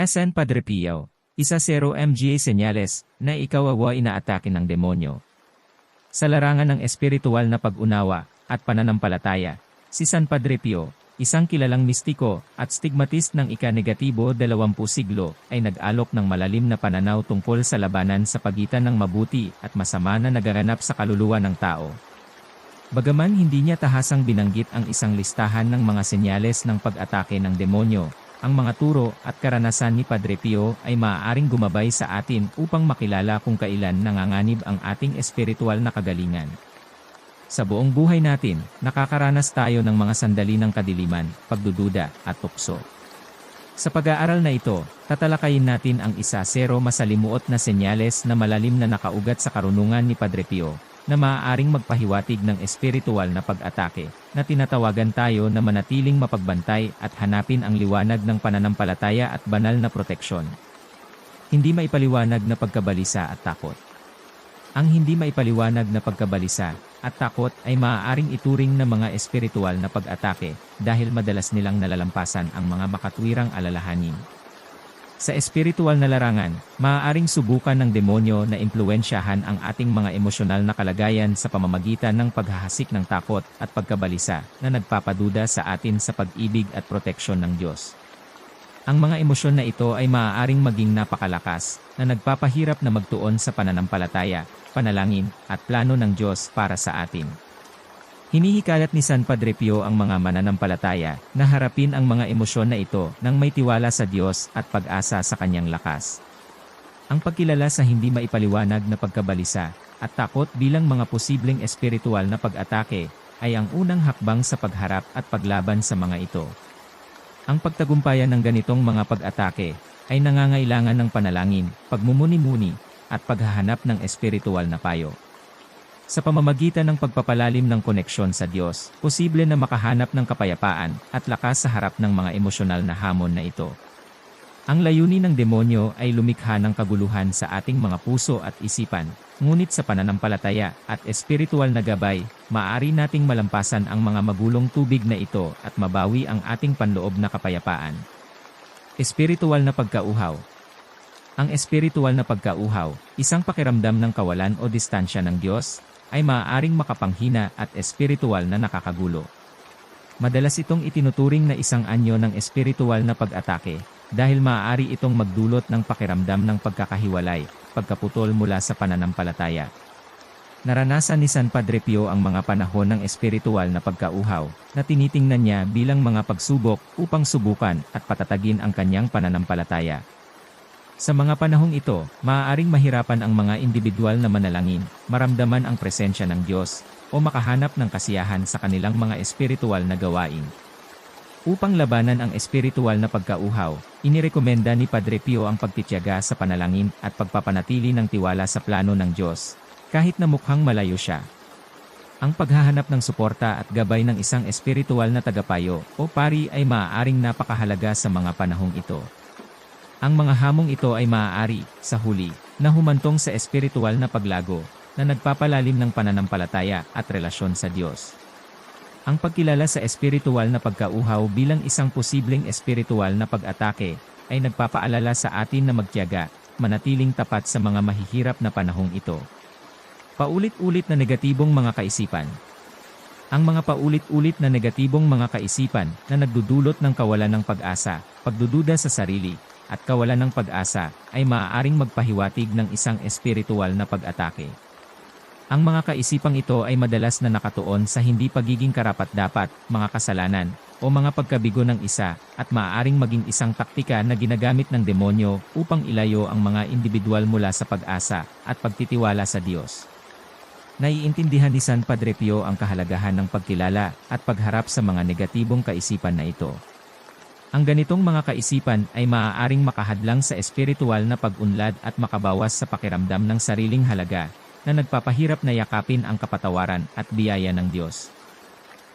SN Padre Pio, isa zero MGA senyales na ikaw awa inaatake ng demonyo. Sa larangan ng espiritual na pag-unawa at pananampalataya, si San Padre Pio, isang kilalang mistiko at stigmatist ng ika-negatibo 20 siglo, ay nag-alok ng malalim na pananaw tungkol sa labanan sa pagitan ng mabuti at masama na nagaganap sa kaluluwa ng tao. Bagaman hindi niya tahasang binanggit ang isang listahan ng mga senyales ng pag-atake ng demonyo, ang mga turo at karanasan ni Padre Pio ay maaaring gumabay sa atin upang makilala kung kailan nanganganib ang ating espiritual na kagalingan. Sa buong buhay natin, nakakaranas tayo ng mga sandali ng kadiliman, pagdududa, at tukso. Sa pag-aaral na ito, tatalakayin natin ang isa zero masalimuot na senyales na malalim na nakaugat sa karunungan ni Padre Pio, na maaaring magpahiwatig ng espiritual na pag-atake, na tinatawagan tayo na manatiling mapagbantay at hanapin ang liwanag ng pananampalataya at banal na proteksyon. Hindi maipaliwanag na pagkabalisa at takot. Ang hindi maipaliwanag na pagkabalisa at takot ay maaaring ituring na mga espiritual na pag-atake dahil madalas nilang nalalampasan ang mga makatwirang alalahanin. Sa espiritual na larangan, maaaring subukan ng demonyo na impluensyahan ang ating mga emosyonal na kalagayan sa pamamagitan ng paghahasik ng takot at pagkabalisa na nagpapaduda sa atin sa pag-ibig at proteksyon ng Diyos. Ang mga emosyon na ito ay maaaring maging napakalakas na nagpapahirap na magtuon sa pananampalataya, panalangin, at plano ng Diyos para sa atin. Hinihikalat ni San Padre Pio ang mga mananampalataya na harapin ang mga emosyon na ito nang may tiwala sa Diyos at pag-asa sa kanyang lakas. Ang pagkilala sa hindi maipaliwanag na pagkabalisa at takot bilang mga posibleng espiritual na pag-atake ay ang unang hakbang sa pagharap at paglaban sa mga ito. Ang pagtagumpayan ng ganitong mga pag-atake ay nangangailangan ng panalangin, pagmumuni-muni, at paghahanap ng espiritual na payo. Sa pamamagitan ng pagpapalalim ng koneksyon sa Diyos, posible na makahanap ng kapayapaan at lakas sa harap ng mga emosyonal na hamon na ito. Ang layunin ng demonyo ay lumikha ng kaguluhan sa ating mga puso at isipan, ngunit sa pananampalataya at espiritual na gabay, maaari nating malampasan ang mga magulong tubig na ito at mabawi ang ating panloob na kapayapaan. Espiritual na pagkauhaw Ang espiritual na pagkauhaw, isang pakiramdam ng kawalan o distansya ng Diyos, ay maaaring makapanghina at espiritual na nakakagulo. Madalas itong itinuturing na isang anyo ng espiritual na pag-atake, dahil maaari itong magdulot ng pakiramdam ng pagkakahiwalay, pagkaputol mula sa pananampalataya. Naranasan ni San Padre Pio ang mga panahon ng espiritual na pagkauhaw, na tinitingnan niya bilang mga pagsubok upang subukan at patatagin ang kanyang pananampalataya. Sa mga panahong ito, maaaring mahirapan ang mga individual na manalangin, maramdaman ang presensya ng Diyos, o makahanap ng kasiyahan sa kanilang mga espiritual na gawain. Upang labanan ang espiritual na pagkauhaw, inirekomenda ni Padre Pio ang pagtityaga sa panalangin at pagpapanatili ng tiwala sa plano ng Diyos, kahit na mukhang malayo siya. Ang paghahanap ng suporta at gabay ng isang espiritual na tagapayo o pari ay maaaring napakahalaga sa mga panahong ito. Ang mga hamong ito ay maaari, sa huli, na humantong sa espiritual na paglago, na nagpapalalim ng pananampalataya at relasyon sa Diyos. Ang pagkilala sa espiritual na pagkauhaw bilang isang posibleng espiritual na pag-atake, ay nagpapaalala sa atin na magtiyaga, manatiling tapat sa mga mahihirap na panahong ito. Paulit-ulit na negatibong mga kaisipan, ang mga paulit-ulit na negatibong mga kaisipan na nagdudulot ng kawalan ng pag-asa, pagdududa sa sarili, at kawalan ng pag-asa ay maaaring magpahiwatig ng isang espiritual na pag-atake. Ang mga kaisipang ito ay madalas na nakatuon sa hindi pagiging karapat-dapat, mga kasalanan, o mga pagkabigo ng isa, at maaaring maging isang taktika na ginagamit ng demonyo upang ilayo ang mga individual mula sa pag-asa at pagtitiwala sa Diyos. Naiintindihan ni San Padre Pio ang kahalagahan ng pagkilala at pagharap sa mga negatibong kaisipan na ito. Ang ganitong mga kaisipan ay maaaring makahadlang sa espiritual na pag-unlad at makabawas sa pakiramdam ng sariling halaga, na nagpapahirap na yakapin ang kapatawaran at biyaya ng Diyos.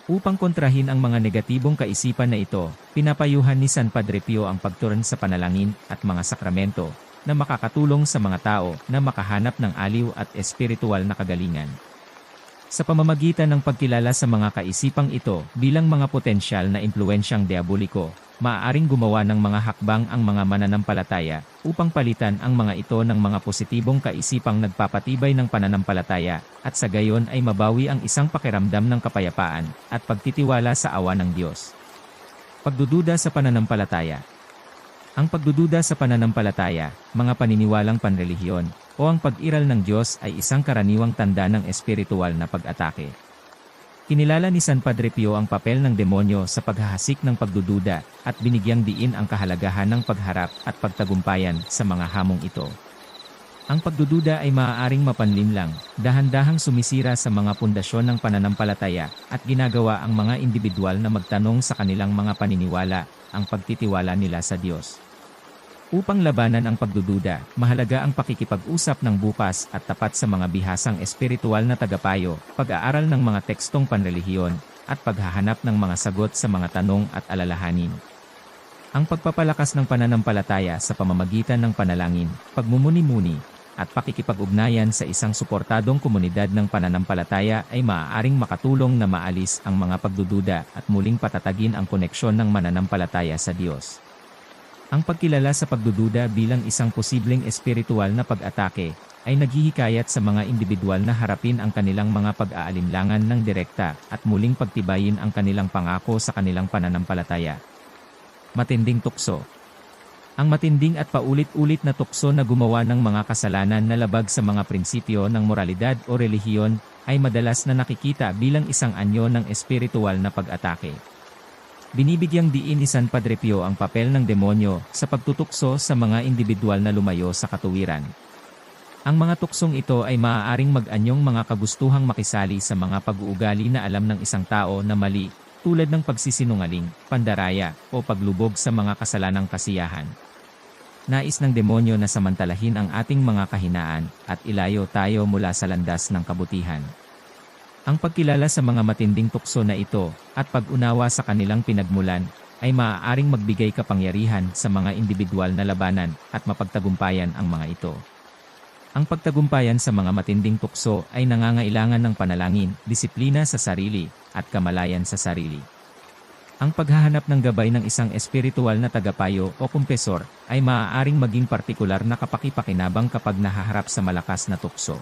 Upang kontrahin ang mga negatibong kaisipan na ito, pinapayuhan ni San Padre Pio ang pagturan sa panalangin at mga sakramento, na makakatulong sa mga tao na makahanap ng aliw at espiritual na kagalingan. Sa pamamagitan ng pagkilala sa mga kaisipang ito bilang mga potensyal na impluensyang diaboliko, maaaring gumawa ng mga hakbang ang mga mananampalataya upang palitan ang mga ito ng mga positibong kaisipang nagpapatibay ng pananampalataya at sa gayon ay mabawi ang isang pakiramdam ng kapayapaan at pagtitiwala sa awa ng Diyos. Pagdududa sa pananampalataya Ang pagdududa sa pananampalataya, mga paniniwalang panrelihiyon, o ang pag-iral ng Diyos ay isang karaniwang tanda ng espiritual na pag-atake. Kinilala ni San Padre Pio ang papel ng demonyo sa paghahasik ng pagdududa at binigyang diin ang kahalagahan ng pagharap at pagtagumpayan sa mga hamong ito. Ang pagdududa ay maaaring mapanlinlang, dahan-dahang sumisira sa mga pundasyon ng pananampalataya at ginagawa ang mga individual na magtanong sa kanilang mga paniniwala, ang pagtitiwala nila sa Diyos. Upang labanan ang pagdududa, mahalaga ang pakikipag-usap ng bukas at tapat sa mga bihasang espiritual na tagapayo, pag-aaral ng mga tekstong panrelihiyon, at paghahanap ng mga sagot sa mga tanong at alalahanin. Ang pagpapalakas ng pananampalataya sa pamamagitan ng panalangin, pagmumuni-muni, at pakikipag-ugnayan sa isang suportadong komunidad ng pananampalataya ay maaaring makatulong na maalis ang mga pagdududa at muling patatagin ang koneksyon ng mananampalataya sa Diyos. Ang pagkilala sa pagdududa bilang isang posibleng espiritual na pag-atake ay naghihikayat sa mga individual na harapin ang kanilang mga pag-aalinlangan ng direkta at muling pagtibayin ang kanilang pangako sa kanilang pananampalataya. Matinding tukso Ang matinding at paulit-ulit na tukso na gumawa ng mga kasalanan na labag sa mga prinsipyo ng moralidad o relihiyon ay madalas na nakikita bilang isang anyo ng espiritual na pag-atake. Binibigyang diin ni San Padre Pio ang papel ng demonyo sa pagtutukso sa mga individual na lumayo sa katuwiran. Ang mga tuksong ito ay maaaring mag-anyong mga kagustuhang makisali sa mga pag-uugali na alam ng isang tao na mali, tulad ng pagsisinungaling, pandaraya, o paglubog sa mga kasalanang kasiyahan. Nais ng demonyo na samantalahin ang ating mga kahinaan at ilayo tayo mula sa landas ng kabutihan. Ang pagkilala sa mga matinding tukso na ito at pag-unawa sa kanilang pinagmulan ay maaaring magbigay kapangyarihan sa mga individual na labanan at mapagtagumpayan ang mga ito. Ang pagtagumpayan sa mga matinding tukso ay nangangailangan ng panalangin, disiplina sa sarili, at kamalayan sa sarili. Ang paghahanap ng gabay ng isang espiritual na tagapayo o kumpesor ay maaaring maging partikular na kapakipakinabang kapag nahaharap sa malakas na tukso.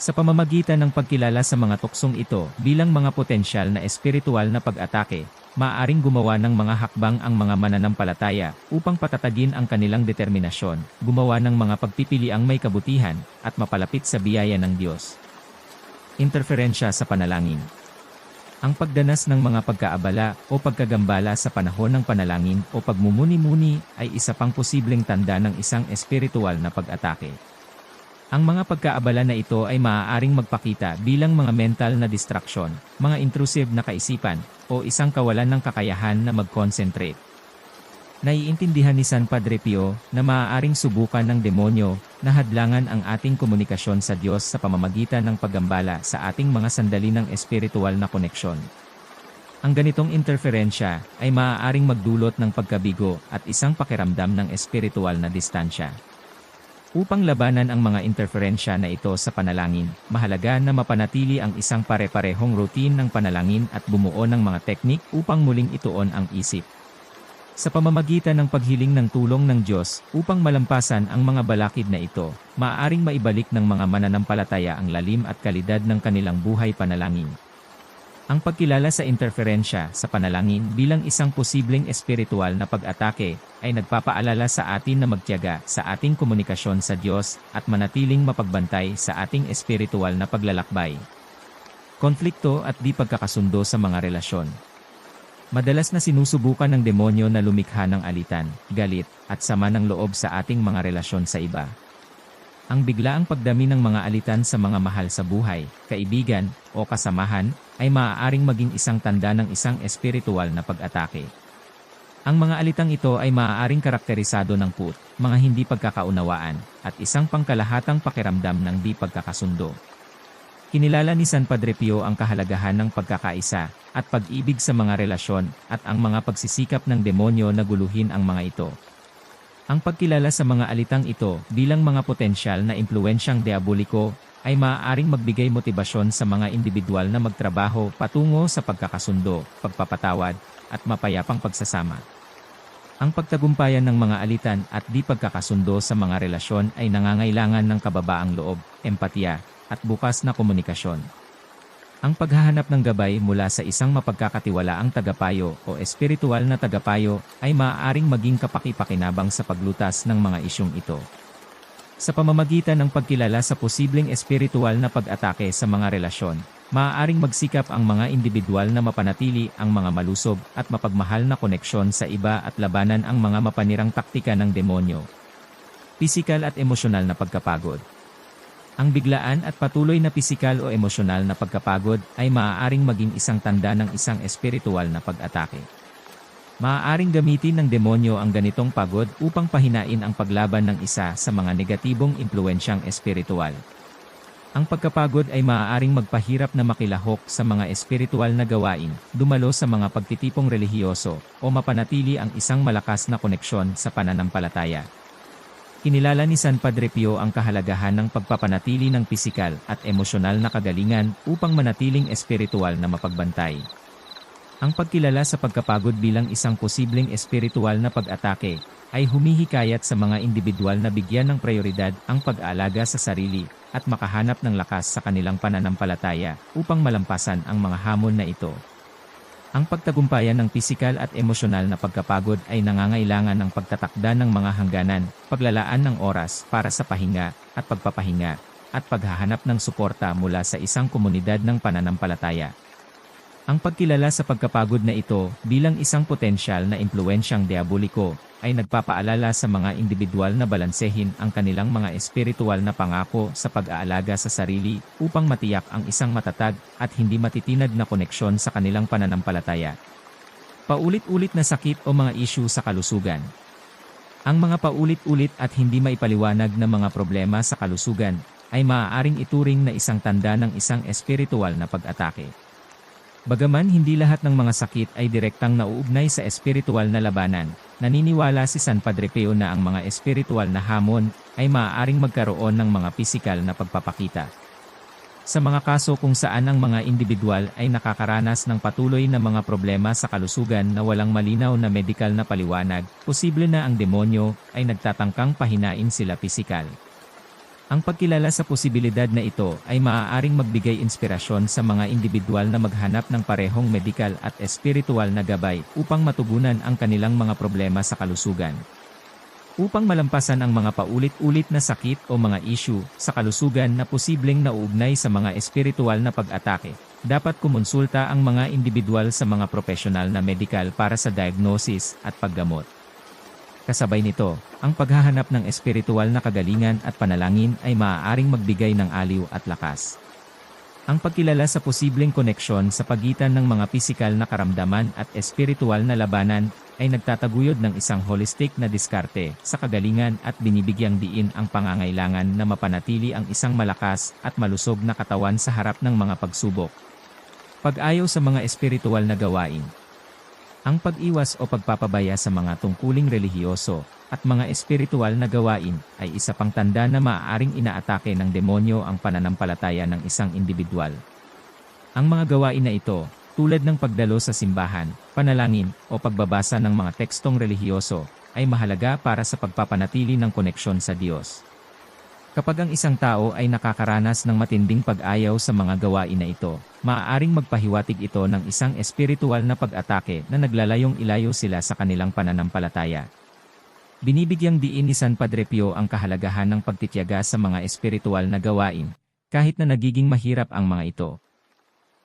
Sa pamamagitan ng pagkilala sa mga tuksong ito bilang mga potensyal na espiritual na pag-atake, maaaring gumawa ng mga hakbang ang mga mananampalataya upang patatagin ang kanilang determinasyon, gumawa ng mga pagpipiliang may kabutihan, at mapalapit sa biyaya ng Diyos. Interferensya sa panalangin Ang pagdanas ng mga pagkaabala o pagkagambala sa panahon ng panalangin o pagmumuni-muni ay isa pang posibleng tanda ng isang espiritual na pag-atake. Ang mga pagkaabala na ito ay maaaring magpakita bilang mga mental na distraction, mga intrusive na kaisipan, o isang kawalan ng kakayahan na mag-concentrate. Naiintindihan ni San Padre Pio na maaaring subukan ng demonyo na hadlangan ang ating komunikasyon sa Diyos sa pamamagitan ng paggambala sa ating mga sandali ng espiritual na koneksyon. Ang ganitong interferensya ay maaaring magdulot ng pagkabigo at isang pakiramdam ng espiritual na distansya. Upang labanan ang mga interferensya na ito sa panalangin, mahalaga na mapanatili ang isang pare-parehong routine ng panalangin at bumuo ng mga teknik upang muling ituon ang isip. Sa pamamagitan ng paghiling ng tulong ng Diyos upang malampasan ang mga balakid na ito, maaaring maibalik ng mga mananampalataya ang lalim at kalidad ng kanilang buhay panalangin. Ang pagkilala sa interferensya sa panalangin bilang isang posibleng espiritual na pag-atake ay nagpapaalala sa atin na magtiyaga sa ating komunikasyon sa Diyos at manatiling mapagbantay sa ating espiritual na paglalakbay. Konflikto at di pagkakasundo sa mga relasyon. Madalas na sinusubukan ng demonyo na lumikha ng alitan, galit, at sama ng loob sa ating mga relasyon sa iba. Ang biglaang pagdami ng mga alitan sa mga mahal sa buhay, kaibigan, o kasamahan, ay maaaring maging isang tanda ng isang espiritual na pag-atake. Ang mga alitang ito ay maaaring karakterisado ng put, mga hindi pagkakaunawaan, at isang pangkalahatang pakiramdam ng di pagkakasundo. Kinilala ni San Padre Pio ang kahalagahan ng pagkakaisa at pag-ibig sa mga relasyon at ang mga pagsisikap ng demonyo na guluhin ang mga ito. Ang pagkilala sa mga alitang ito bilang mga potensyal na impluensyang diaboliko ay maaaring magbigay motibasyon sa mga individual na magtrabaho patungo sa pagkakasundo, pagpapatawad, at mapayapang pagsasama. Ang pagtagumpayan ng mga alitan at di pagkakasundo sa mga relasyon ay nangangailangan ng kababaang loob, empatiya, at bukas na komunikasyon. Ang paghahanap ng gabay mula sa isang mapagkakatiwalaang tagapayo o espiritual na tagapayo ay maaaring maging kapaki-pakinabang sa paglutas ng mga isyong ito. Sa pamamagitan ng pagkilala sa posibleng espiritual na pag-atake sa mga relasyon, maaaring magsikap ang mga individual na mapanatili ang mga malusob at mapagmahal na koneksyon sa iba at labanan ang mga mapanirang taktika ng demonyo. Pisikal at emosyonal na pagkapagod Ang biglaan at patuloy na pisikal o emosyonal na pagkapagod ay maaaring maging isang tanda ng isang espiritual na pag-atake. Maaaring gamitin ng demonyo ang ganitong pagod upang pahinain ang paglaban ng isa sa mga negatibong impluensyang espiritual. Ang pagkapagod ay maaaring magpahirap na makilahok sa mga espiritual na gawain, dumalo sa mga pagtitipong relihiyoso, o mapanatili ang isang malakas na koneksyon sa pananampalataya. Kinilala ni San Padre Pio ang kahalagahan ng pagpapanatili ng pisikal at emosyonal na kagalingan upang manatiling espiritual na mapagbantay. Ang pagkilala sa pagkapagod bilang isang posibleng espiritual na pag-atake ay humihikayat sa mga individual na bigyan ng prioridad ang pag-aalaga sa sarili at makahanap ng lakas sa kanilang pananampalataya upang malampasan ang mga hamon na ito. Ang pagtagumpayan ng pisikal at emosyonal na pagkapagod ay nangangailangan ng pagtatakda ng mga hangganan, paglalaan ng oras para sa pahinga at pagpapahinga, at paghahanap ng suporta mula sa isang komunidad ng pananampalataya. Ang pagkilala sa pagkapagod na ito bilang isang potensyal na impluensyang diaboliko ay nagpapaalala sa mga individual na balansehin ang kanilang mga espiritual na pangako sa pag-aalaga sa sarili upang matiyak ang isang matatag at hindi matitinag na koneksyon sa kanilang pananampalataya. Paulit-ulit na sakit o mga issue sa kalusugan. Ang mga paulit-ulit at hindi maipaliwanag na mga problema sa kalusugan ay maaaring ituring na isang tanda ng isang espiritual na pag-atake. Bagaman hindi lahat ng mga sakit ay direktang nauugnay sa espiritual na labanan, naniniwala si San Padre Pio na ang mga espiritual na hamon ay maaaring magkaroon ng mga pisikal na pagpapakita. Sa mga kaso kung saan ang mga individual ay nakakaranas ng patuloy na mga problema sa kalusugan na walang malinaw na medikal na paliwanag, posible na ang demonyo ay nagtatangkang pahinain sila pisikal. Ang pagkilala sa posibilidad na ito ay maaaring magbigay inspirasyon sa mga individual na maghanap ng parehong medikal at espiritual na gabay upang matugunan ang kanilang mga problema sa kalusugan. Upang malampasan ang mga paulit-ulit na sakit o mga issue sa kalusugan na posibleng nauugnay sa mga espiritual na pag-atake, dapat kumonsulta ang mga individual sa mga profesional na medikal para sa diagnosis at paggamot. Kasabay nito, ang paghahanap ng espiritual na kagalingan at panalangin ay maaaring magbigay ng aliw at lakas. Ang pagkilala sa posibleng koneksyon sa pagitan ng mga pisikal na karamdaman at espiritual na labanan ay nagtataguyod ng isang holistic na diskarte sa kagalingan at binibigyang diin ang pangangailangan na mapanatili ang isang malakas at malusog na katawan sa harap ng mga pagsubok. Pag-ayaw sa mga espiritual na gawain ang pag-iwas o pagpapabaya sa mga tungkuling relihiyoso at mga espiritual na gawain ay isa pang tanda na maaaring inaatake ng demonyo ang pananampalataya ng isang individual. Ang mga gawain na ito, tulad ng pagdalo sa simbahan, panalangin, o pagbabasa ng mga tekstong relihiyoso, ay mahalaga para sa pagpapanatili ng koneksyon sa Diyos. Kapag ang isang tao ay nakakaranas ng matinding pag-ayaw sa mga gawain na ito, maaaring magpahiwatig ito ng isang espiritual na pag-atake na naglalayong ilayo sila sa kanilang pananampalataya. Binibigyang diin ni San Padre Pio ang kahalagahan ng pagtityaga sa mga espiritual na gawain, kahit na nagiging mahirap ang mga ito.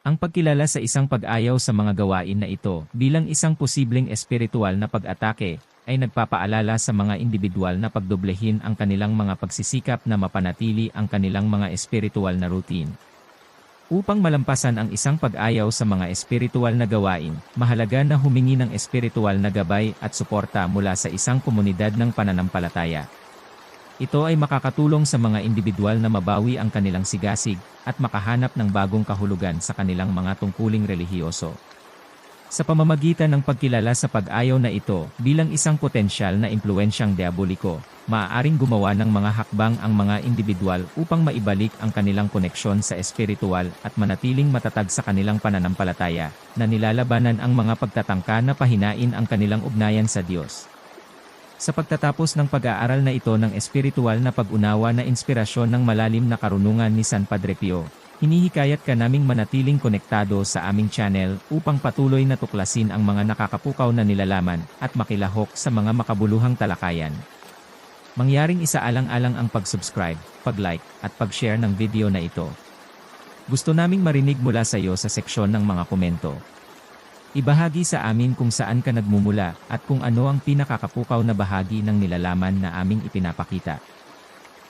Ang pagkilala sa isang pag-ayaw sa mga gawain na ito bilang isang posibleng espiritual na pag-atake ay nagpapaalala sa mga individual na pagdoblehin ang kanilang mga pagsisikap na mapanatili ang kanilang mga espiritual na routine. Upang malampasan ang isang pag-ayaw sa mga espiritual na gawain, mahalaga na humingi ng espiritual na gabay at suporta mula sa isang komunidad ng pananampalataya. Ito ay makakatulong sa mga individual na mabawi ang kanilang sigasig at makahanap ng bagong kahulugan sa kanilang mga tungkuling relihiyoso. Sa pamamagitan ng pagkilala sa pag-ayaw na ito bilang isang potensyal na impluensyang diaboliko, maaaring gumawa ng mga hakbang ang mga individual upang maibalik ang kanilang koneksyon sa espiritual at manatiling matatag sa kanilang pananampalataya, na nilalabanan ang mga pagtatangka na pahinain ang kanilang ugnayan sa Diyos. Sa pagtatapos ng pag-aaral na ito ng espiritual na pag-unawa na inspirasyon ng malalim na karunungan ni San Padre Pio, hinihikayat ka naming manatiling konektado sa aming channel upang patuloy na tuklasin ang mga nakakapukaw na nilalaman at makilahok sa mga makabuluhang talakayan. Mangyaring isaalang-alang ang pag-subscribe, pag-like, at pag-share ng video na ito. Gusto naming marinig mula sa iyo sa seksyon ng mga komento. Ibahagi sa amin kung saan ka nagmumula at kung ano ang pinakakapukaw na bahagi ng nilalaman na aming ipinapakita.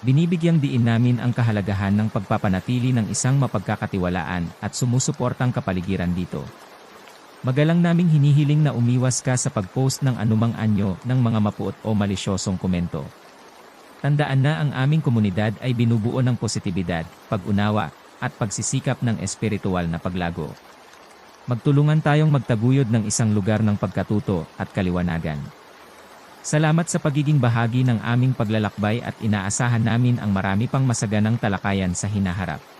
Binibigyang diin namin ang kahalagahan ng pagpapanatili ng isang mapagkakatiwalaan at sumusuportang kapaligiran dito. Magalang naming hinihiling na umiwas ka sa pag-post ng anumang anyo ng mga mapuot o malisyosong komento. Tandaan na ang aming komunidad ay binubuo ng positibidad, pag-unawa, at pagsisikap ng espiritual na paglago. Magtulungan tayong magtaguyod ng isang lugar ng pagkatuto at kaliwanagan. Salamat sa pagiging bahagi ng aming paglalakbay at inaasahan namin ang marami pang masaganang talakayan sa hinaharap.